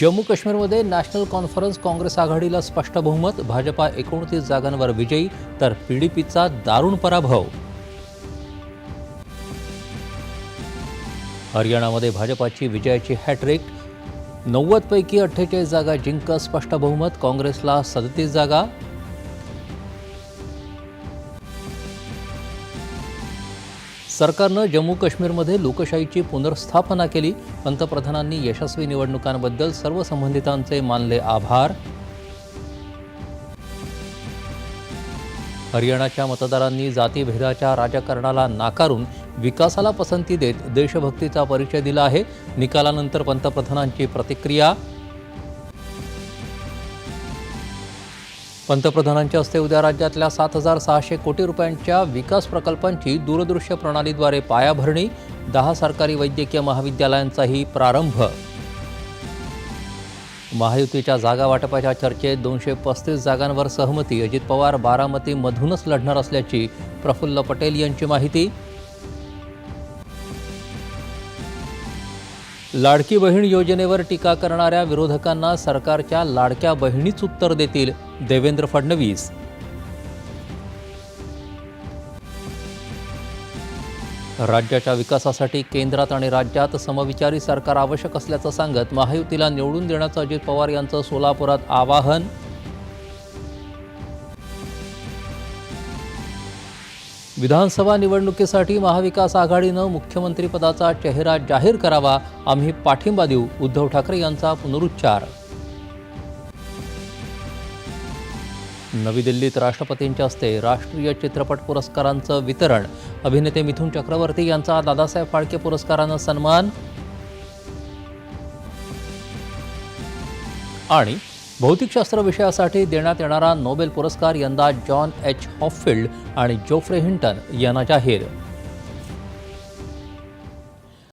जम्मू काश्मीरमध्ये national conference Congress आघाडीला स्पष्ट बहुमत भाजपा एकोणतीस जागांवर विजयी तर पीडीपीचा दारुण पराभव. हरियाणामध्ये भाजपाची विजयाची हॅट्रिक नव्वदपैकी अठ्ठेचाळीस जागा जिंकत स्पष्ट बहुमत काँग्रेसला सदतीस जागा. सरकारनं जम्मू काश्मीरमध्ये लोकशाहीची पुनर्स्थापना केली. पंतप्रधानांनी यशस्वी निवडणुकांबद्दल सर्व संबंधितांचे मानले आभार. हरियाणाच्या मतदारांनी जातीभेदाच्या राजकारणाला नाकारून विकासाला पसंती देत देशभक्तीचा परिचय दिला आहे. निकालानंतर पंतप्रधानांची प्रतिक्रिया पंतप्रधानांच्या हस्ते उद्या राज्यातल्या सात हजार सहाशे कोटी रुपयांच्या विकास प्रकल्पांची दूरदृश्य प्रणालीद्वारे पायाभरणी दहा सरकारी वैद्यकीय महाविद्यालयांचाही प्रारंभ. महायुतीच्या जागा वाटपाच्या चर्चेत दोनशे पस्तीस जागांवर सहमती अजित पवार बारामतीमधूनच लढणार असल्याची प्रफुल्ल पटेल यांची माहिती. लाडकी बहीण योजनेवर टीका करणाऱ्या विरोधकांना सरकारच्या लाडक्या बहिणीच उत्तर देतील. देवेंद्र फडणवीस. राज्याच्या विकासासाठी केंद्रात आणि राज्यात समविचारी सरकार आवश्यक असल्याचं सांगत महायुतीला निवडून देण्याचं अजित पवार यांचं सोलापुरात आवाहन. विधानसभा निवडणुकीसाठी महाविकास आघाडीनं मुख्यमंत्रीपदाचा चेहरा जाहीर करावा आम्ही पाठिंबा देऊ उद्धव ठाकरे यांचा पुनरुच्चार. नवी दिल्लीत राष्ट्रपतींच्या हस्ते राष्ट्रीय चित्रपट पुरस्कारांचं वितरण. अभिनेते मिथुन चक्रवर्ती यांचा दादासाहेब फाळके पुरस्कारानं सन्मान. आणि भौतिकशास्त्र विषयासाठी देण्यात येणारा नोबेल पुरस्कार यंदा जॉन एच हॉफिल्ड आणि जोफ्रे हिंटन यांना जाहीर.